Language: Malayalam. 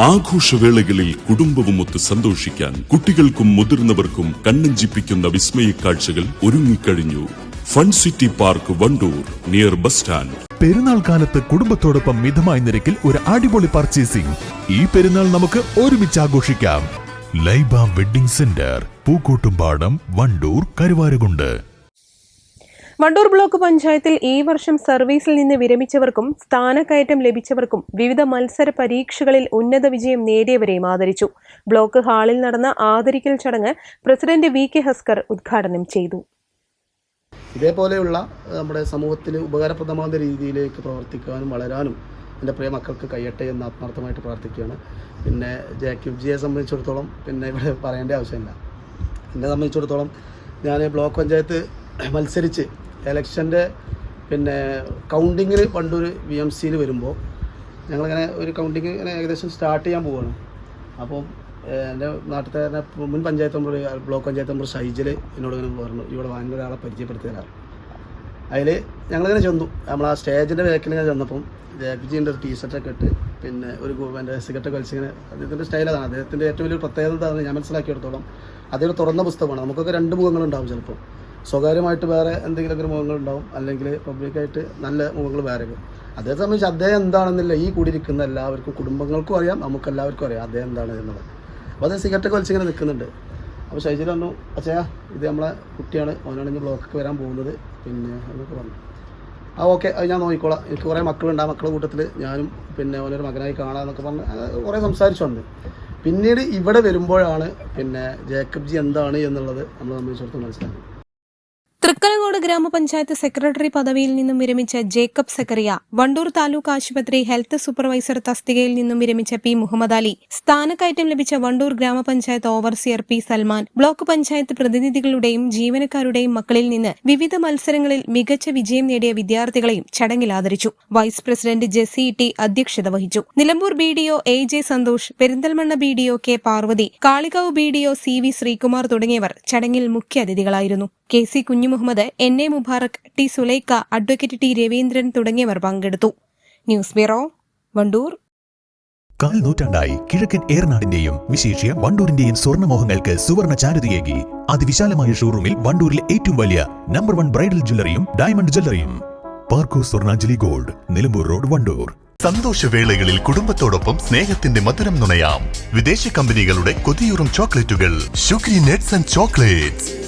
ആഘോഷവേളകളിൽ കുടുംബവുമൊത്ത് സന്തോഷിക്കാൻ കുട്ടികൾക്കും മുതിർന്നവർക്കും കണ്ണഞ്ചിപ്പിക്കുന്ന വിസ്മയ കാഴ്ചകൾ ഒരുങ്ങിക്കഴിഞ്ഞു. Fun city park Wandoor near bus stand. പെരുന്നാൾ കാലത്ത് കുടുംബത്തോടൊപ്പം മിതമായ നിരക്കിൽ ഒരു അടിപൊളി പർച്ചേസിംഗ്. ഈ പെരുന്നാൾ നമുക്ക് ഒരുമിച്ച് ആഘോഷിക്കാം. Laiba wedding centre Pookkottumpadam Wandoor Karuvarakundu. Wandoor block പഞ്ചായത്തിൽ ഈ വർഷം സർവീസിൽ നിന്ന് വിരമിച്ചവർക്കും സ്ഥാനക്കയറ്റം ലഭിച്ചവർക്കും വിവിധ മത്സര പരീക്ഷകളിൽ ഉന്നത വിജയം നേടിയവരെയും ആദരിച്ചു. ബ്ലോക്ക് ഹാളിൽ നടന്ന ആദരിക്കൽ ചടങ്ങ് പ്രസിഡന്റ് വി കെ ഹസ്കർ ഉദ്ഘാടനം ചെയ്തു. ഇതേപോലെയുള്ള നമ്മുടെ സമൂഹത്തിന് ഉപകാരപ്രദമാകുന്ന രീതിയിലേക്ക് പ്രവർത്തിക്കാനും വളരാനും എന്റെ പ്രിയ മക്കൾക്ക് കയ്യട്ടെ എന്ന് ആത്മാർത്ഥമായിട്ട് പ്രാർത്ഥിക്കുകയാണ്. പിന്നെ ജാക്യൂബ് ജിയെ സംബന്ധിച്ചിടത്തോളം പിന്നെ ഇവിടെ പറയേണ്ട ആവശ്യമില്ല. എന്നെ സംബന്ധിച്ചിടത്തോളം ഞാൻ ബ്ലോക്ക് പഞ്ചായത്ത് മത്സരിച്ച് ഇലക്ഷന്റെ പിന്നെ കൗണ്ടിങ്ങിന് പണ്ടൊരു വി എം സിയിൽ വരുമ്പോൾ ഞങ്ങളിങ്ങനെ ഒരു കൗണ്ടിങ് ഇങ്ങനെ ഏകദേശം സ്റ്റാർട്ട് ചെയ്യാൻ പോവുകയാണ് അപ്പോൾ എന്റെ നാട്ടിലത്തെ തന്നെ മുൻ panchayat member block panchayat member Shaijil എന്നോട് ഇങ്ങനെ പറഞ്ഞു. ഇവിടെ വാങ്ങുന്ന ഒരാളെ പരിചയപ്പെടുത്തി തരാം അതിൽ ഞങ്ങളിങ്ങനെ ചെന്നു. നമ്മൾ ആ സ്റ്റേജിന്റെ ബാക്കിൽ ഞാൻ ചെന്നപ്പം ജയപിജിന്റെ ഒരു ടീഷർട്ടൊക്കെ ഇട്ട് പിന്നെ ഒരു എന്റെ സിഗരറ്റ് വലിച്ചിങ്ങനെ അദ്ദേഹത്തിന്റെ സ്റ്റൈൽ അതാണ്. അദ്ദേഹത്തിന്റെ ഏറ്റവും വലിയ പ്രത്യേകത എന്താണെന്ന് ഞാൻ മനസ്സിലാക്കിയെടുത്തോളം അദ്ദേഹം തുറന്ന പുസ്തകമാണ്. നമുക്കൊക്കെ രണ്ട് മുഖങ്ങളുണ്ടാവും ചിലപ്പോൾ. സ്വകാര്യമായിട്ട് വേറെ എന്തെങ്കിലുമൊക്കെ ഒരു മുഖങ്ങളുണ്ടാവും അല്ലെങ്കിൽ പബ്ലിക്കായിട്ട് നല്ല മുഖങ്ങൾ വേറെ അതേ സംബന്ധിച്ച് അദ്ദേഹം എന്താണെന്നില്ല ഈ കൂടിയിരിക്കുന്ന എല്ലാവർക്കും കുടുംബങ്ങൾക്കും അറിയാം നമുക്ക് എല്ലാവർക്കും അറിയാം അദ്ദേഹം എന്താണ് എന്നുള്ളത്. അപ്പോൾ അദ്ദേഹം സിഗരറ്റൊക്കെ വലിച്ചിങ്ങനെ നിൽക്കുന്നുണ്ട്. അപ്പോൾ ഷൈജിൽ പറഞ്ഞു അച്ഛയാ ഇത് നമ്മളെ കുട്ടിയാണ് അവനാണ് ഇനി ബ്ലോക്കൊക്കെ വരാൻ പോകുന്നത്. പിന്നെ എന്നൊക്കെ പറഞ്ഞു. ആ ഓക്കെ അത് ഞാൻ നോക്കിക്കോളാം. എനിക്ക് കുറേ മക്കളുണ്ട്. ആ മക്കളുടെ കൂട്ടത്തിൽ ഞാനും പിന്നെ അവനൊരു മകനായി കാണാമെന്നൊക്കെ പറഞ്ഞ് കുറേ സംസാരിച്ചു പിന്നീട് ഇവിടെ വരുമ്പോഴാണ് പിന്നെ ജേക്കബ് ജി എന്താണ് എന്നുള്ളത് നമ്മൾ സംബന്ധിച്ചിടത്തോളം മനസ്സിലാക്കി തൃക്കലങ്ങോട് ഗ്രാമപഞ്ചായത്ത് സെക്രട്ടറി പദവിയിൽ നിന്നും വിരമിച്ച ജേക്കബ് സക്കറിയ വണ്ടൂർ താലൂക്ക് ആശുപത്രി ഹെൽത്ത് സൂപ്പർവൈസർ തസ്തികയിൽ നിന്നും വിരമിച്ച പി. മുഹമ്മദ് അലി സ്ഥാനക്കയറ്റം ലഭിച്ച വണ്ടൂർ ഗ്രാമപഞ്ചായത്ത് overseer P. Salman block panchayat പ്രതിനിധികളുടെയും ജീവനക്കാരുടെയും മക്കളിൽ നിന്ന് വിവിധ മത്സരങ്ങളിൽ മികച്ച വിജയം നേടിയ വിദ്യാർത്ഥികളെയും ചടങ്ങിൽ ആദരിച്ചു. വൈസ് പ്രസിഡന്റ് ജെസി ടി അധ്യക്ഷത വഹിച്ചു. Nilambur B D O A J Santhosh Perinthalmanna B D O K Parvathy Kalikavu B D O C V Sreekumar തുടങ്ങിയവർ ചടങ്ങിൽ മുഖ്യാതിഥികളായിരുന്നു. K C Kunhumuhammed N A Mubarak T Sulaika advocate T Raveendran തുടങ്ങിയവർ പങ്കെടുത്തു. News bureau Wandoor. കാൽ നൂറ്റാണ്ടായി കിഴക്കൻ ഏറനാടിന്റെയും വിശേഷ്യ വണ്ടൂരിന്റെയും സ്വർണമോഹങ്ങൾക്ക് സുവർണ ചാരുതയേകി. അതിവിശാലമായ ഷോറൂമിൽ വണ്ടൂരിലെ ഏറ്റവും വലിയ നമ്പർ വൺ ബ്രൈഡൽ ജ്വല്ലറിയും diamond ജ്വല്ലറിയും. Parco Swarnanjali gold Nilambur road Wandoor. സന്തോഷവേളകളിൽ കുടുംബത്തോടൊപ്പം സ്നേഹത്തിന്റെ മധുരം നുണയാം. വിദേശ കമ്പനികളുടെ കൊതിയൂറും ചോക്ലേറ്റുകൾ. Sugary nets and chocolates.